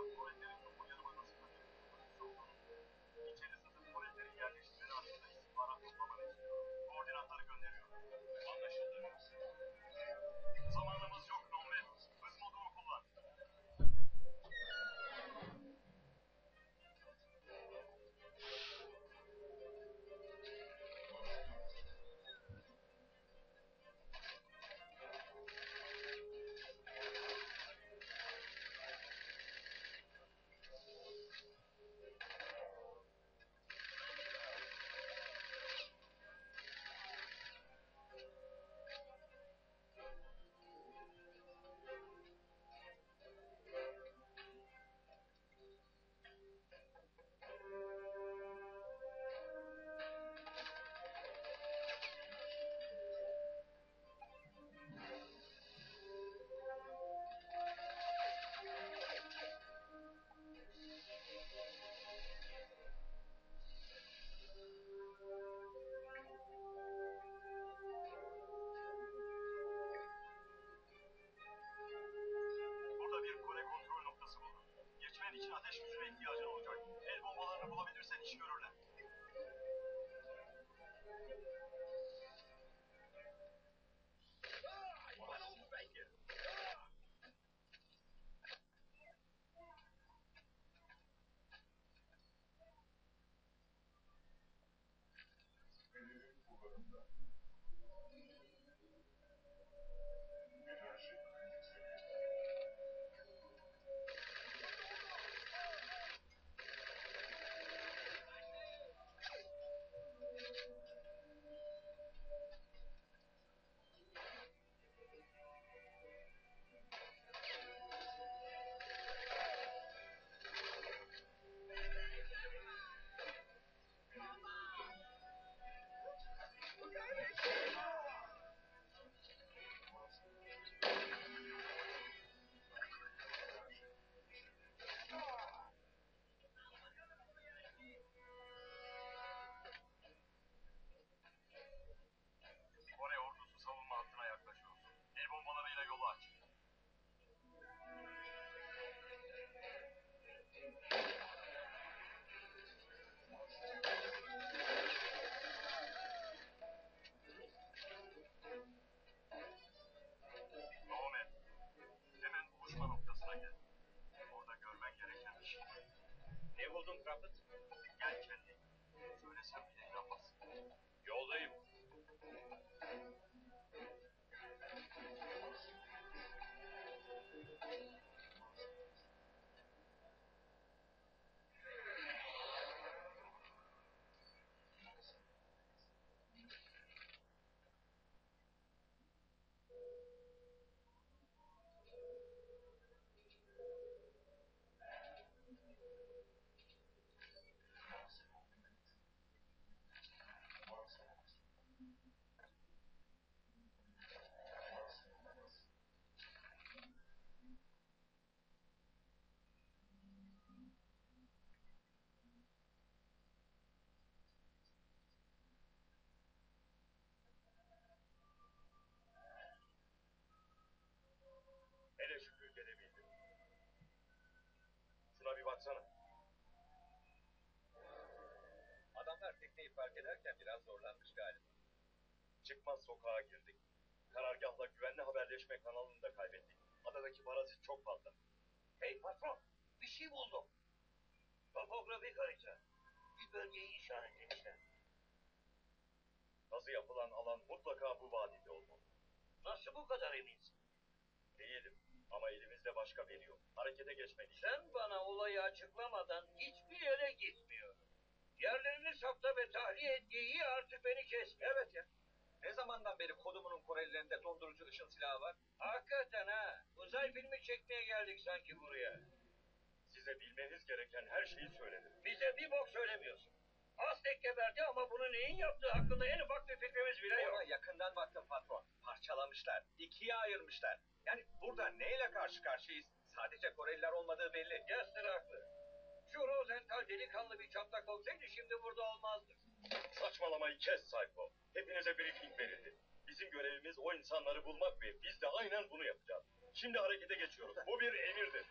Korelilerin Japon Yarımadası'nda bir kullanıcısı olduğunu, içeri sızıp Korelilerin yerleşimleri hakkında istihbarat toplamanı için ateş gücüne ihtiyacın olacak. El bombalarını bulabilirsen iş görürler. They will don't profit. Fark ederken biraz zorlanmış galiba. Çıkmaz sokağa girdik. Karargahla güvenli haberleşme kanalını da kaybettik. Adadaki parazit çok fazla. Hey patron, bir şey buldum. Topografik harita. Bir bölgeyi işaretlemişler. Kazı yapılan alan mutlaka bu vadide olmalı. Nasıl bu kadar eminsin? Değilim ama elimizde başka veri yok. Harekete geçmeliyiz. Sen bana olayı açıklamadan hiçbir yere gitmiyorum. Yerlerini sapta ve tahliye et geyiği artık beni kesme. Evet ya. Ne zamandan beri kodumunun Korelilerinde dondurucu ışın silahı var? Hakikaten ha. Uzay filmi çekmeye geldik sanki buraya. Size bilmeniz gereken her şeyi söyledim. Bize bir bok söylemiyorsun. Aztek geberdi ama bunu neyin yaptığı hakkında en ufak bir fikrimiz bile yok. Ona yakından baktım patron. Parçalamışlar. ikiye ayırmışlar. Yani burada neyle karşı karşıyayız? Sadece Koreliler olmadığı belli. Yastır haklı. Şu Rosenthal delikanlı bir çatlak olsaydı şimdi burada olmazdı. Saçmalamayı kes Sayko. Hepinize briefing verildi. Bizim görevimiz o insanları bulmak ve biz de aynen bunu yapacağız. Şimdi harekete geçiyoruz. Bu bir emirdir.